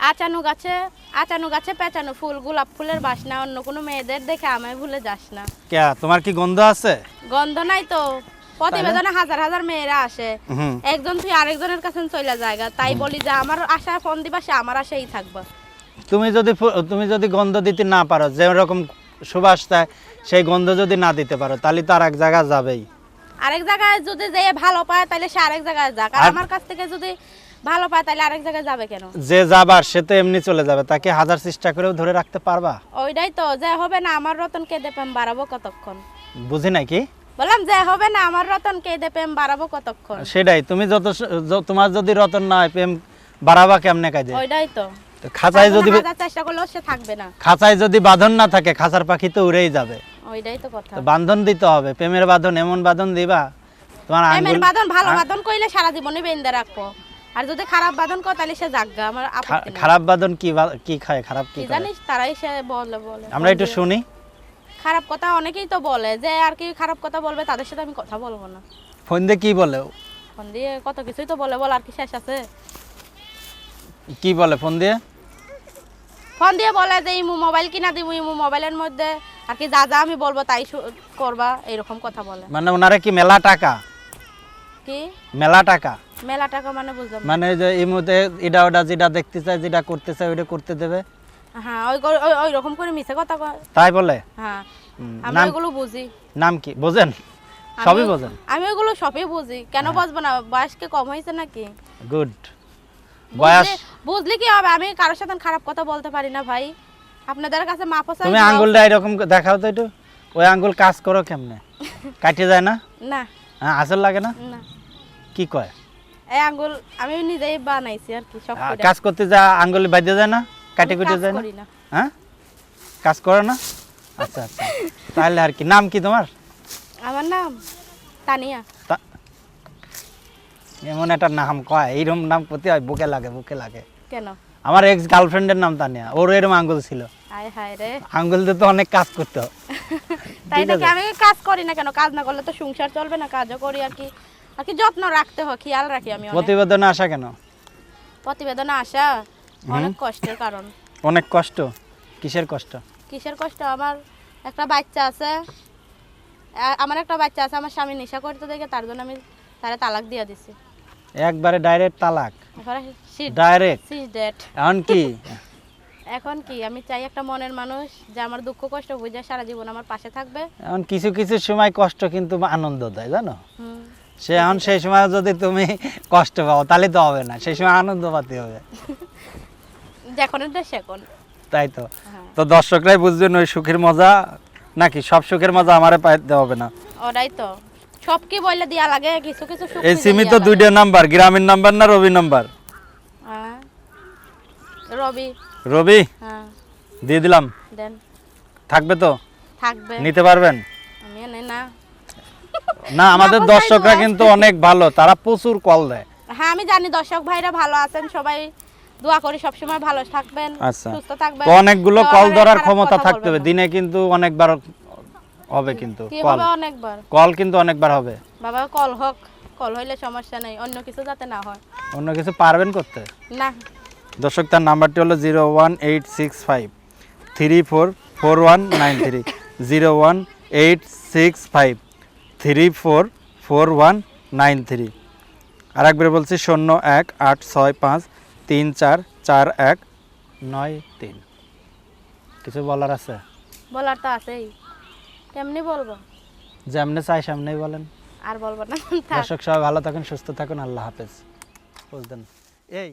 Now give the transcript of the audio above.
আচানু গাছে আচানু গাছে পেঁচানো ফুল গোলাপ ফুলের বাসনা অন্য কোনো মেয়েদের দেখে আমায় ভুলে যাস না। কে তোমার কি গন্ধ আছে? গন্ধ নাই তো। প্রতিবেদনে হাজার হাজার মেয়েরা আসে। একজন তুই আরেকজনের কাছে চলে জায়গা তাই বলি যে আমার আশা ফোন দিবা সে আমার আশাই থাকবা। তুমি যদি তুমি যদি গন্ধ দিতে না পারো যে রকম সুবাস দেয় সেই গন্ধ যদি না দিতে পারো তাহলে তো আর এক জায়গায় যাবেই। আরেক জায়গায় যদি যে ভালো পায় তাহলে সে আরেক জায়গায় যাক। আর- আমার কাছ থেকে যদি ভালো পায় তাহলে আরেক জায়গায় যাবে কেন? যে যাবার সে তো এমনি চলে যাবে তাকে হাজার চেষ্টা করেও ধরে রাখতে পারবা? ওইটাই তো যে হবে না আমার রতন কেঁদে প্রেম বাড়াবো কতক্ষণ? বুঝি নাকি বললাম যে হবে না আমার রতন কেঁদে প্রেম বাড়াবো কতক্ষণ? সেটাই তুমি যত তোমার যদি রতন না হয় প্রেম বাড়াবা কেমনে কাজে? ওইটাই তো। খাঁচায় যদি চেষ্টা করলেও সে থাকবে না। খাঁচায় যদি বাঁধন না থাকে খাঁচার পাখি তো উড়েই যাবে। ওইটাই তো কথা। বাঁধন দিতে হবে প্রেমের বাঁধন এমন বাঁধন দিবা তোমার প্রেমের বাদন ভালো বাদন কইলে সারা জীবনে বেঁধে রাখব। আর যদি খারাপ বাদন কর তাহলে সে জাগা। আমার আপত্তি খারাপ বাঁধন কি কি খায়? খারাপ কি কি জানিস তারাই সে বলে বলে। আমরা একটু শুনি। খারাপ কথা অনেকেই তো বলে যে আর কি খারাপ কথা বলবে তাদের সাথে আমি কথা বলব না। ফোন দিয়ে কি বলে? ফোন দিয়ে কত কিছুই তো বলে বল আর কি শেষ আছে। কি বলে ফোন দিয়ে? ফোন দিয়ে বলে যে ইমু মোবাইল কিনা দিব ইমু মোবাইলের মধ্যে। আর কি যা যা আমি বলব তাই করবা এরকম কথা বলে। মানে ওনারা কি মেলা টাকা? কি? মেলা টাকা? মেলা টাকা মানে বুঝলাম। মানে যে এই মুহূর্তে এটা ওটা যেটা দেখতে যেটা করতে ওটা করতে দেবে? হ্যাঁ ওই ওই- রকম করে মিছে কথা কয়। তাই বলে? হ্যাঁ আমি নাম ওইগুলো বুঝি। নাম কি? বোঝেন? সবই বোঝেন? আমি ওইগুলো সবই বুঝি। কেন হ্যাঁ। বুঝব না? বয়স কি কম হয়েছে নাকি? গুড। বয়স বুঝলে- কি হবে? আমি কারোর সাথে খারাপ কথা বলতে পারি না ভাই। আপনাদের কাছে মাপ চাই তুমি আঙ্গুলটা এরকম দেখাও তো একটু। ওই আঙ্গুল কাজ করো কেমনে? কাটে যায় না? না। হ্যাঁ আসল লাগে না? না। কি কয়? এই আঙ্গুল আমি নিজেই বানাইছি আর কি সব কাজ করতে যা আঙ্গুল যায় না কাটে কুটে যায় না? হ্যাঁ? কাজ করো না? আচ্ছা আচ্ছা। তাহলে আর কি নাম কি তোমার? আমার নাম তানিয়া। এমন একটা নাম কয় এইরকম নাম প্রতি হয় বুকে লাগে বুকে লাগে। কেন? আমার এক্স গার্লফ্রেন্ডের নাম তানিয়া ওর এরকম আঙ্গুল ছিল। হায় হায় রে। আঙ্গুল দিয়ে তো অনেক কাজ করতে। তাই নাকি? আমি কাজ করি না কেন? কাজ না করলে তো সংসার চলবে না কাজও করি আর কি। আর কি যত্ন রাখতে হয় খেয়াল রাখি আমি। প্রতিবেদনে আসা কেন? প্রতিবেদনে আসা অনেক কষ্টের কারণ। অনেক কষ্ট? কিসের কষ্ট? কিসের কষ্ট? আমার একটা বাচ্চা আছে। আমার একটা বাচ্চা আছে আমার স্বামী নেশা করতে দেখে তার জন্য আমি তারে তালাক দিয়ে দিছি। একবারে ডাইরেক্ট তালাক? ডাইরেক্ট? ডেট। এখন কি? এখন কি? আমি চাই একটা মনের মানুষ যে আমার দুঃখ কষ্ট বুঝে সারা জীবন আমার পাশে থাকবে। এখন কিছু কিছু সময় কষ্ট কিন্তু আনন্দ দেয় জানো। সে এখন সেই সময় যদি তুমি কষ্ট পাও তাহলে তো হবে না। সেই সময় আনন্দ পাতে হবে তাই তো? হ্যাঁ। তো দর্শকরাই বুঝবেন ওই সুখের মজা নাকি? সব সুখের মজা আমারে পাইতে হবে না। ওরাই তো। সব কি বইলে দিয়া লাগে কিছু কিছু সুখ এই সিমি তো দুইটা নাম্বার গ্রামীণ নাম্বার না রবি নাম্বার? হ্যাঁ। রবি। রবি? হ্যাঁ। দিয়ে দিলাম। দেন। থাকবে তো? থাকবে। নিতে পারবেন? না না আমাদের দর্শকরা কিন্তু অনেক ভালো তারা প্রচুর কল দেয়। হ্যাঁ আমি জানি দর্শক ভাইরা ভালো আছেন সবাই দোয়া করি সবসময় ভালো থাকবেন আচ্ছা। সুস্থ থাকবেন। অনেকগুলো কল ধরার ক্ষমতা থাকতে হবে দিনে কিন্তু অনেকবার হবে কিন্তু কি কল। হবে অনেকবার? কল কিন্তু অনেকবার হবে। বাবা কল হোক কল হইলে সমস্যা নেই অন্য কিছু যাতে না হয়। অন্য কিছু পারবেন করতে? না। দর্শক তার নাম্বারটি হলো zero one eight six five three four four one nine three zero one eight six five. Three four four one nine three আর একবার বলছি শূন্য এক আট ছয় পাঁচ তিন চার চার এক নয় তিন। কিছু বলার আছে? বলার তো আছেই। কেমনি বলব? যেমনি চাই সামনেই বলেন। আর বলব না। দর্শক সবাই ভালো থাকুন সুস্থ থাকুন আল্লাহ হাফেজ। বুঝলেন? এই